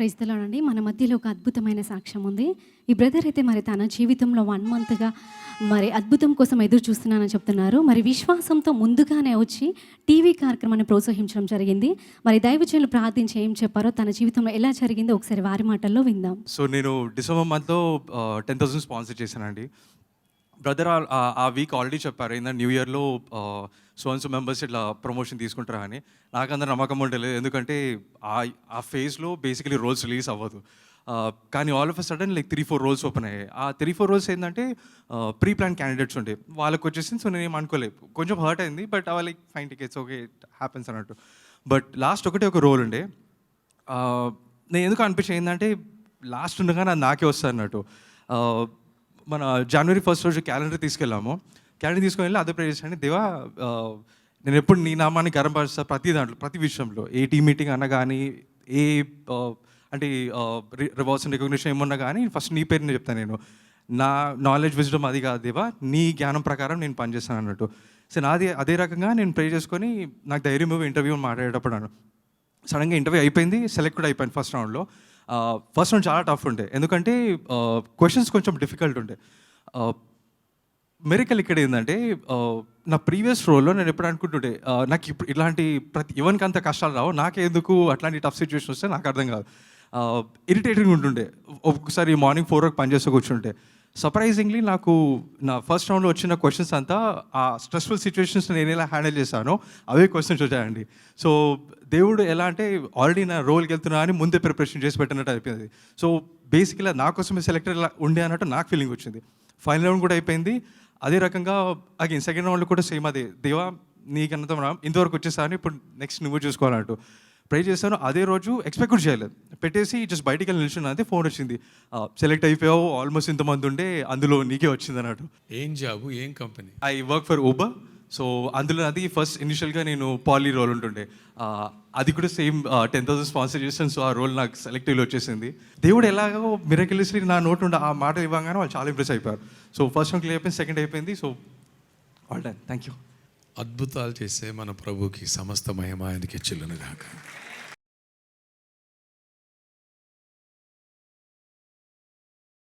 ప్రైజ్తలోనండి మన మధ్యలో ఒక అద్భుతమైన సాక్ష్యం ఉంది. ఈ బ్రదర్ అయితే మరి తన జీవితంలో వన్ మంత్గా మరి అద్భుతం కోసం ఎదురు చూస్తున్నానని చెప్తున్నారు. మరి విశ్వాసంతో ముందుగానే వచ్చి టీవీ కార్యక్రమాన్ని ప్రోత్సహించడం జరిగింది. మరి దైవజనులు ప్రార్థించి ఏం చెప్పారో తన జీవితంలో ఎలా జరిగిందో ఒకసారి వారి మాటల్లో విందాం. సో నేను డిసెంబర్ మంత్లో టెన్ థౌసండ్ స్పాన్సర్ చేశానండి. బ్రదర్ ఆ వీక్ ఆల్రెడీ చెప్పారు. ఏంటంటే న్యూ ఇయర్లో సోన్స్ మెంబర్స్ ఇట్లా ప్రమోషన్ తీసుకుంటారా అని. నాకు అందరూ నమ్మకం ఉండలేదు ఎందుకంటే ఆ ఆ ఫేజ్లో బేసికలీ రోల్స్ రిలీజ్ అవ్వదు. కానీ all of a sudden like three four roles open అయ్యాయి. ఆ త్రీ ఫోర్ రోల్స్ ఏంటంటే ప్రీ ప్లాన్ క్యాండిడేట్స్ ఉండే. వాళ్ళకి వచ్చేసింది సో నేను ఏం అనుకోలేదు కొంచెం హర్ట్ అయింది but like fine tickets okay happens అన్నట్టు. బట్ లాస్ట్ ఒకటే ఒక రోల్ ఉండే. నేను ఎందుకు అనిపించింది ఏంటంటే లాస్ట్ ఉండగానే అది నాకే వస్తుంది అన్నట్టు. మన జనవరి ఫస్ట్ రోజు క్యాలెండర్ తీసుకెళ్ళాము. క్యాలెండర్ తీసుకొని వెళ్ళి అదే ప్రే చేశాను. దేవా నేను ఎప్పుడు నీ నామాన్ని గర్వపరుస్తా ప్రతి దాంట్లో ప్రతి విషయంలో. ఏ టీమ్ మీటింగ్ అన్నా కానీ ఏ అంటే రివార్డ్స్ రికగ్నిషన్ ఏమన్నా కానీ ఫస్ట్ నీ పేరుని చెప్తాను నేను. నా నాలెడ్జ్ విజడం అది కాదు దేవా నీ జ్ఞానం ప్రకారం నేను పనిచేస్తాను అన్నట్టు. సో నాది అదే రకంగా నేను ప్రే చేసుకొని నాకు ధైర్యం ఇంటర్వ్యూ మాట్లాడేటప్పుడు అన్నాను. సడన్గా ఇంటర్వ్యూ అయిపోయింది సెలెక్ట్ అయిపోయింది ఫస్ట్ రౌండ్లో ఫస్ట్ నుంచి చాలా టఫ్ ఉండే. ఎందుకంటే క్వశ్చన్స్ కొంచెం డిఫికల్ట్ ఉండే. మెరికల్ ఇక్కడ ఏంటంటే నా ప్రీవియస్ రోల్లో నేను ఎప్పుడు అనుకుంటుంటే నాకు ఇప్పుడు ఇట్లాంటి ప్రతి ఎవరికి అంత కష్టాలు రావు నాకెందుకు అట్లాంటి టఫ్ సిచ్యువేషన్ వస్తే నాకు అర్థం కాదు. ఇరిటేటింగ్ ఉంటుండే. ఒక్కొక్కసారి మార్నింగ్ ఫోర్ వరకు పనిచేస్తూ కూర్చుంటే. సర్ప్రైజింగ్లీ నాకు నా ఫస్ట్ రౌండ్లో వచ్చిన క్వశ్చన్స్ అంతా ఆ స్ట్రెస్ఫుల్ సిచ్యువేషన్స్ నేను ఎలా హ్యాండిల్ చేశానో అవే క్వశ్చన్స్ వచ్చాయండి. సో దేవుడు ఎలా అంటే ఆల్రెడీ నా రోల్కి వెళ్తున్నా అని ముందే ప్రిపరేషన్ చేసి పెట్టినట్టు అయిపోయింది. సో బేసిక్గా నా కోసమే సెలెక్టర్ ఉండే అన్నట్టు నాకు ఫీలింగ్ వచ్చింది. ఫైనల్ రౌండ్ కూడా అయిపోయింది. అదే రకంగా అగైన్ సెకండ్ రౌండ్లో కూడా సేమ్ అదే. దేవా నీకన్నతం రా ఇంతవరకు వచ్చేసాను ఇప్పుడు నెక్స్ట్ నువ్వు చూసుకోవాలంటూ. ప్రే చేశాను అదే రోజు ఎక్స్పెక్ట్ కూడా చేయలేదు. పెట్టేసి జస్ట్ బయటికి వెళ్ళి నిల్చున్నా అంతే ఫోన్ వచ్చింది. సెలెక్ట్ అయిపోయావు ఆల్మోస్ట్ ఇంతమంది ఉండే అందులో నీకే వచ్చింది అన్నట్టు ఏం జాబు ఏం company? I work for Uber. So అందులో అది ఫస్ట్ ఇనిషియల్గా నేను పాలీ రోల్ ఉంటుండే. అది కూడా సేమ్ టెన్ థౌసండ్ స్పాన్సర్ చేస్తాను సో ఆ రోల్ నాకు సెలెక్టివ్లో వచ్చేసింది. దేవుడు ఎలాగో మిరకిలిసి నా నోట్ ఉండే ఆ మాట ఇవ్వగానే వాళ్ళు చాలా ఇంప్రెస్ అయిపోయారు. సో ఫస్ట్ క్లియర్ అయిపోయింది సెకండ్ అయిపోయింది so all done thank you అద్భుతాలు చేసే మన ప్రభుకి సమస్త మహిమ ఆయనకి చెల్లును గాక.